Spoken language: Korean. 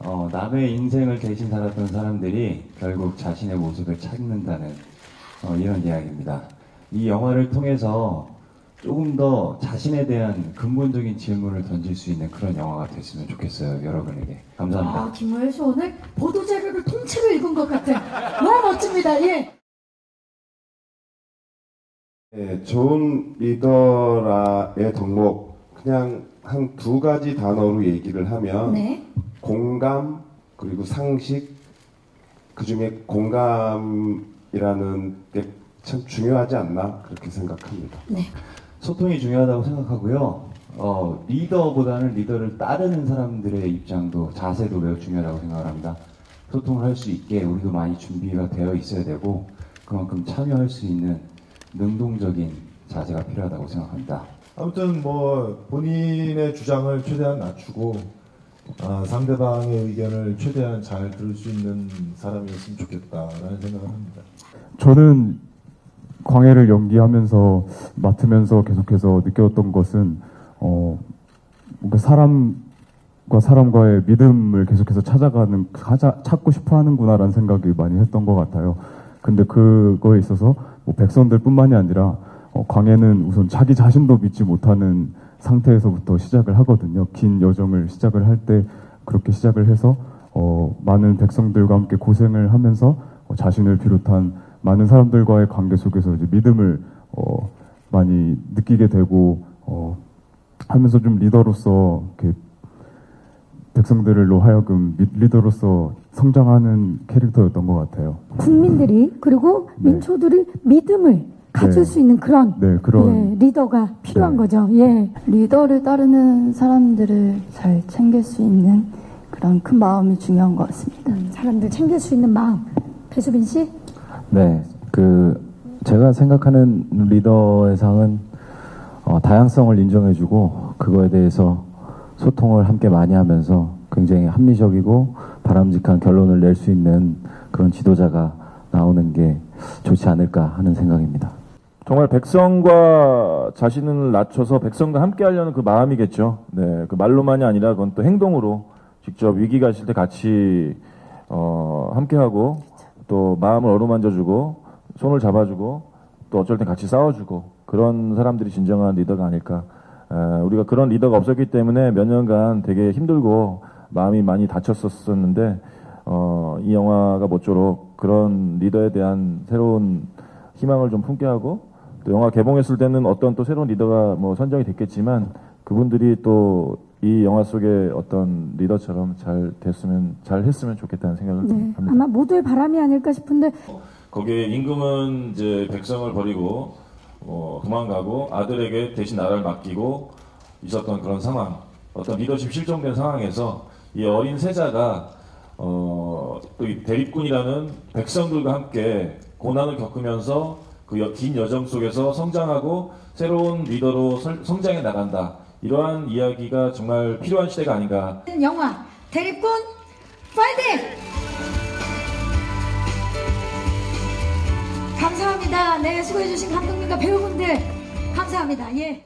어, 남의 인생을 대신 살았던 사람들이 결국 자신의 모습을 찾는다는 어, 이런 이야기입니다. 이 영화를 통해서 조금 더 자신에 대한 근본적인 질문을 던질 수 있는 그런 영화가 됐으면 좋겠어요, 여러분에게. 감사합니다. 아, 김호연 씨 오늘 보도 자료를 통째로 읽은 것 같아. 너무 멋집니다. 예. 네, 좋은 리더라의 덕목 그냥 한 두 가지 단어로 얘기를 하면 네. 공감 그리고 상식 그 중에 공감이라는 게 참 중요하지 않나 그렇게 생각합니다. 네. 소통이 중요하다고 생각하고요. 어, 리더보다는 리더를 따르는 사람들의 입장도 자세도 매우 중요하다고 생각을 합니다. 소통을 할 수 있게 우리도 많이 준비가 되어 있어야 되고 그만큼 참여할 수 있는 능동적인 자세가 필요하다고 생각합니다. 아무튼 뭐 본인의 주장을 최대한 낮추고 아, 상대방의 의견을 최대한 잘 들을 수 있는 사람이었으면 좋겠다라는 생각을 합니다. 저는 광해를 연기하면서 맡으면서 계속해서 느꼈던 것은 어 뭔가 사람과 사람과의 믿음을 계속해서 찾아가는 찾아, 찾고 싶어 하는구나라는 생각이 많이 했던 것 같아요. 근데 그거에 있어서 뭐 백성들뿐만이 아니라 어, 광해는 우선 자기 자신도 믿지 못하는 상태에서부터 시작을 하거든요. 긴 여정을 시작을 할 때 그렇게 시작을 해서 어, 많은 백성들과 함께 고생을 하면서 어, 자신을 비롯한 많은 사람들과의 관계 속에서 이제 믿음을 어, 많이 느끼게 되고 어, 하면서 좀 리더로서 이렇게 백성들로 하여금 미- 리더로서 성장하는 캐릭터였던 것 같아요. 국민들이 그리고 네. 민초들이 믿음을 가질 네. 수 있는 그런 네, 그런 예, 리더가 필요한 네. 거죠. 예. 리더를 따르는 사람들을 잘 챙길 수 있는 그런 큰 마음이 중요한 것 같습니다. 사람들 챙길 수 있는 마음. 배수빈 씨? 네, 그 제가 생각하는 리더의 상은 어, 다양성을 인정해주고 그거에 대해서 소통을 함께 많이 하면서 굉장히 합리적이고 바람직한 결론을 낼 수 있는 그런 지도자가 나오는 게 좋지 않을까 하는 생각입니다. 정말 백성과 자신을 낮춰서 백성과 함께 하려는 그 마음이겠죠. 네, 그 말로만이 아니라 그건 또 행동으로 직접 위기가 있을 때 같이 어, 함께 하고 또 마음을 어루만져주고 손을 잡아주고 또 어쩔 땐 같이 싸워주고 그런 사람들이 진정한 리더가 아닐까. 에, 우리가 그런 리더가 없었기 때문에 몇 년간 되게 힘들고 마음이 많이 다쳤었었는데 어, 이 영화가 모쪼록 그런 리더에 대한 새로운 희망을 좀 품게 하고 또 영화 개봉했을 때는 어떤 또 새로운 리더가 뭐 선정이 됐겠지만 그분들이 또 이 영화 속의 어떤 리더처럼 잘 됐으면 잘 했으면 좋겠다는 생각을 네. 합니다. 아마 모두의 바람이 아닐까 싶은데 거기에 임금은 이제 백성을 버리고 어, 도망가고 아들에게 대신 나라를 맡기고 있었던 그런 상황, 어떤 리더십 실종된 상황에서 이 어린 세자가 어, 또이 대립군이라는 백성들과 함께 고난을 겪으면서 그 긴 여정 속에서 성장하고 새로운 리더로 설- 성장해 나간다. 이러한 이야기가 정말 필요한 시대가 아닌가 영화 대립군 파이팅! 감사합니다. 네, 수고해주신 감독님과 배우분들 감사합니다. 예.